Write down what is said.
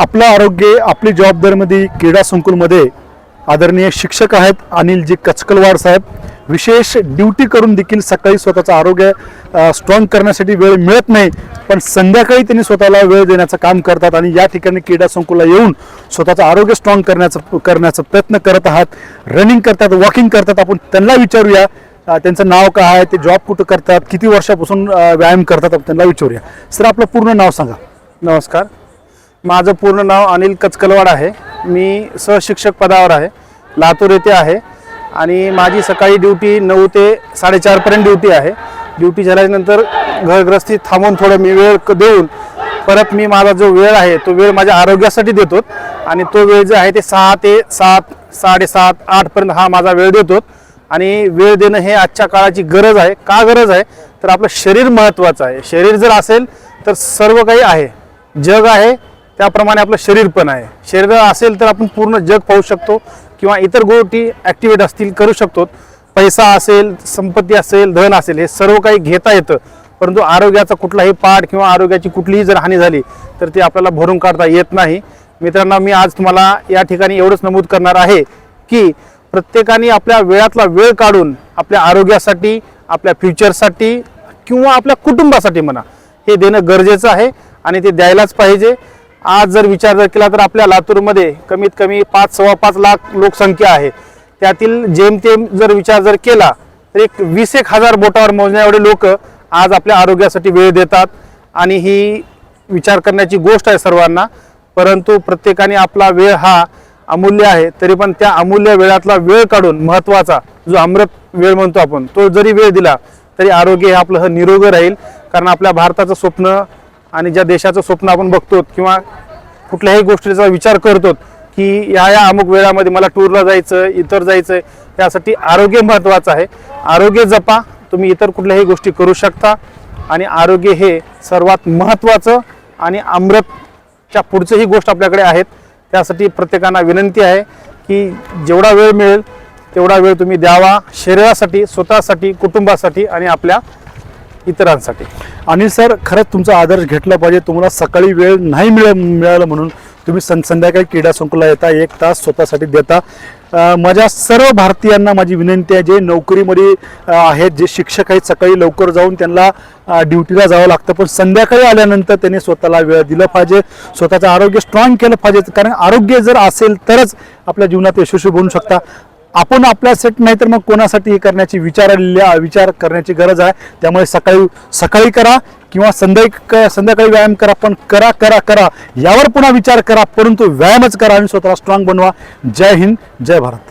आपलं आरोग्य आपली जबाबदारीमध्ये क्रीडा संकुलमध्ये आदरणीय शिक्षक आहेत अनिलजी कचकलवाड साहेब. विशेष ड्युटी करून देखील सकाळी स्वतःचं आरोग्य स्ट्रॉंग करण्यासाठी वेळ मिळत नाही पण संध्याकाळी त्यांनी स्वतःला वेळ देण्याचं काम करतात आणि या ठिकाणी क्रीडा संकुलला येऊन स्वतःचं आरोग्य स्ट्रॉंग करण्याचं करण्याचा प्रयत्न करत आहात. रनिंग करतात वॉकिंग करतात आपण त्यांना विचारूया. त्यांचं नाव काय आहे ते जॉब कुठं करतात किती वर्षापासून व्यायाम करतात आपण त्यांना विचारूया. सर आपलं पूर्ण नाव सांगा. नमस्कार. माझं पूर्ण नाव अनिल कचकलवाड आहे. मी सहशिक्षक पदावर आहे. लातूर येथे आहे. आणि माझी सकाळी ड्युटी नऊ ते साडेचारपर्यंत ड्युटी आहे. ड्युटी झाल्यानंतर घरग्रस्ती थांबून थोडं मी वेळ देऊन परत मी माझा जो वेळ आहे तो वेळ माझ्या आरोग्यासाठी देतो. आणि तो वेळ जो आहे ते सहा ते सात साडेसात आठपर्यंत हा माझा वेळ देतो. आणि वेळ देणं हे आजच्या काळाची गरज आहे. का गरज आहे? तर आपलं शरीर महत्त्वाचं आहे. शरीर जर असेल तर सर्व काही आहे. जग आहे त्याप्रमाणे आपलं शरीर पण आहे. शरीर असेल तर आपण पूर्ण जग पाहू शकतो किंवा इतर गोष्टी ॲक्टिवेट असतील करू शकतो. पैसा असेल संपत्ती असेल धन असेल हे सर्व काही घेता येतं. परंतु आरोग्याचा कुठलाही पाठ किंवा आरोग्याची कुठलीही जर हानी झाली तर ती आपल्याला भरून काढता येत नाही. मित्रांनो मी आज तुम्हाला या ठिकाणी एवढंच नमूद करणार आहे की प्रत्येकाने आपल्या वेळातला वेळ काढून आपल्या आरोग्यासाठी आपल्या फ्युचरसाठी किंवा आपल्या कुटुंबासाठी म्हणा हे देणं गरजेचं आहे आणि ते द्यायलाच पाहिजे. आज जर विचार जर केला तर आपल्या लातूरमध्ये कमीत कमी पाच सव्वा पाच लाख लोकसंख्या आहे. त्यातील जेमतेम जर विचार जर केला तर एक वीस एक हजार बोटावर मोजण्या एवढे लोक आज आपल्या आरोग्यासाठी वेळ देतात. आणि ही विचार करण्याची गोष्ट आहे सर्वांना. परंतु प्रत्येकाने आपला वेळ हा अमूल्य आहे. तरी पण त्या अमूल्य वेळातला वेळ काढून महत्त्वाचा जो अमृत वेळ म्हणतो आपण तो जरी वेळ दिला तरी आरोग्य हे आपलं निरोग निरोगी राहील. कारण आपल्या भारताचं स्वप्न आणि ज्या देशाचं स्वप्न आपण बघतो किंवा कुठल्याही गोष्टीचा विचार करतो की या या अमुक वेळामध्ये मला टूरला जायचं इतर जायचं त्यासाठी आरोग्य महत्त्वाचं आहे. आरोग्य जपा तुम्ही इतर कुठल्याही गोष्टी करू शकता. आणि आरोग्य हे सर्वात महत्त्वाचं आणि अमृतच्या पुढचंही गोष्ट आपल्याकडे आहेत. त्यासाठी प्रत्येकांना विनंती आहे की जेवढा वेळ मिळेल तेवढा वेळ तुम्ही द्यावा. शरीरासाठी स्वतःसाठी कुटुंबासाठी आणि आपल्या इतरांसाठी. आणि सर खरंच तुमचा आदर्श घेतला पाहिजे. तुम्हाला सकाळी वेळ नाही मिळ मिळाला म्हणून तुम्ही सं संध्याकाळी क्रीडा संकुला येता एक तास स्वतःसाठी देता. माझ्या सर्व भारतीयांना माझी विनंती आहे जे नोकरीमध्ये आहेत जे शिक्षक आहेत सकाळी लवकर जाऊन त्यांना ड्युटीला जावं लागतं. पण संध्याकाळी आल्यानंतर त्यांनी स्वतःला वेळ दिला पाहिजे. स्वतःचं आरोग्य स्ट्रॉंग केलं पाहिजे. कारण आरोग्य जर असेल तरच आपल्या जीवनात यशस्वी बनू शकता. आपण आपल्यासाठी नाही तर मग कोणासाठी हे करण्याची विचार विचार करण्याची गरज आहे. त्यामुळे सकाळी सकाळी करा किंवा संध्याकाळी संध्याकाळी व्यायाम करा पण करा करा करा. यावर पुन्हा विचार करा परंतु व्यायामच करा आणि स्वतःला स्ट्रॉंग बनवा. जय हिंद जय भारत.